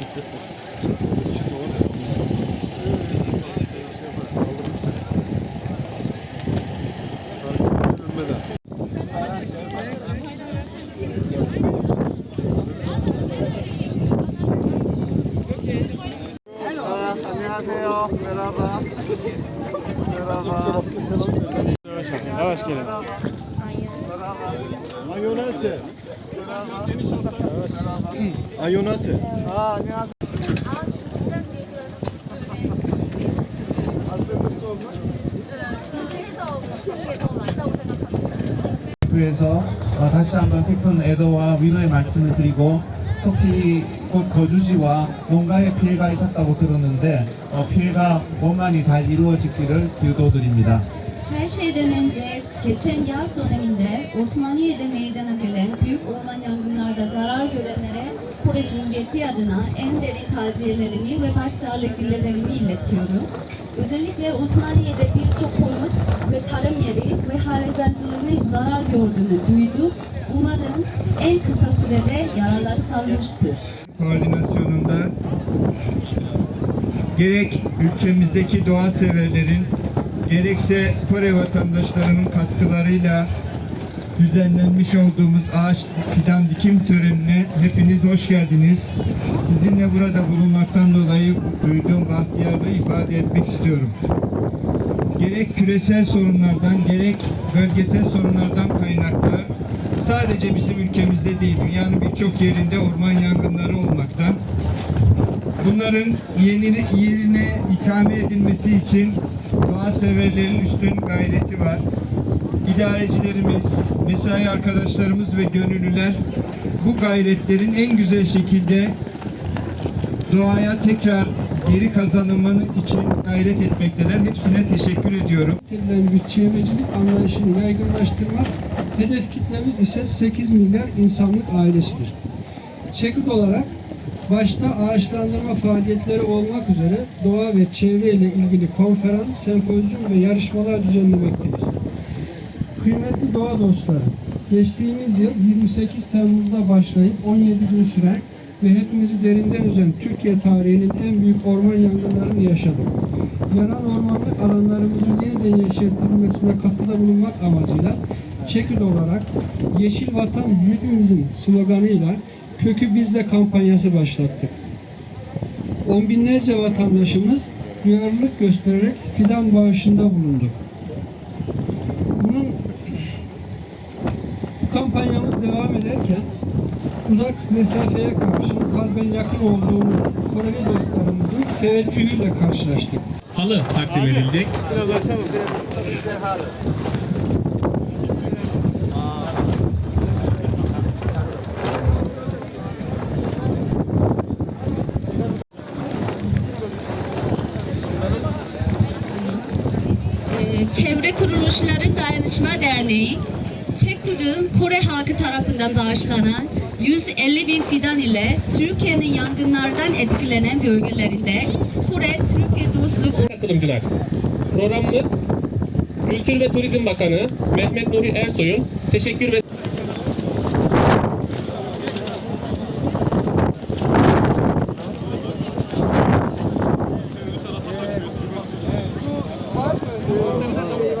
Çizme var ya. Merhaba. Merhaba. Yavaş gelin. Mayonez. Mayonnaise. 아, 안녕하세요. 그래서 어, 다시 한번 깊은 애도와 위로의 말씀을 드리고 특히 곧 거주지와 농가에 피해가 있었다고 들었는데 어, 피해가 원만히 잘 이루어지기를 기도드립니다. Her şeyden önce geçen yaz döneminde Osmaniye'de meydana gelen büyük orman yangınlarda zarar görenlere Kore Cumhuriyeti adına en derin taziyelerimi ve başsağlık dileklerimi iletiyorum. Özellikle Osmaniye'de birçok konut ve tarım yeri ve hayvancılığının zarar gördüğünü duydum. Umarım en kısa sürede yaraları salmıştır. koordinasyonunda gerek ülkemizdeki doğa severlerin gerekse Kore vatandaşlarının katkılarıyla düzenlenmiş olduğumuz ağaç fidan dikim törenine hepiniz hoş geldiniz. Sizinle burada bulunmaktan dolayı duyduğum bahtiyarlığı ifade etmek istiyorum. Gerek küresel sorunlardan gerek bölgesel sorunlardan kaynaklı sadece bizim ülkemizde değil dünyanın birçok yerinde orman yangınları olmakta. Bunların yerine ikame edilmesi için doğa severlerin üstün gayreti var. İdarecilerimiz, mesai arkadaşlarımız ve gönüllüler bu gayretlerin en güzel şekilde doğaya tekrar geri kazanımı için gayret etmekteler. Hepsine teşekkür ediyorum. getirilen bir çevrecilik anlayışını yaygınlaştırmak, hedef kitlemiz ise 8 milyar insanlık ailesidir. Çekik olarak başta ağaçlandırma faaliyetleri olmak üzere doğa ve çevre ile ilgili konferans, sempozyum ve yarışmalar düzenlemekteyiz. Kıymetli doğa dostları, geçtiğimiz yıl 28 Temmuz'da başlayıp 17 gün süren ve hepimizi derinden üzen Türkiye tarihinin en büyük orman yangınlarını yaşadık. Yanan ormanlık alanlarımızın yeniden yeşertilmesine katkıda bulunmak amacıyla Çekil olarak Yeşil Vatan hepimizin sloganıyla Kökü Bizde kampanyası başlattık. On binlerce vatandaşımız duyarlılık göstererek fidan bağışında bulundu. Bunun bu kampanyamız devam ederken uzak mesafeye karşı kalben yakın olduğumuz Koreli dostlarımızın teveccühüyle karşılaştık. halı takdim edilecek. Biraz açalım. Çevre Kuruluşları Dayanışma Derneği, Çekud'un Kore halkı tarafından bağışlanan 150 bin fidan ile Türkiye'nin yangınlardan etkilenen bölgelerinde Kore-Türkiye dostluk Katılımcılar. Programımız Kültür ve Turizm Bakanı Mehmet Nuri Ersoy'un teşekkür ve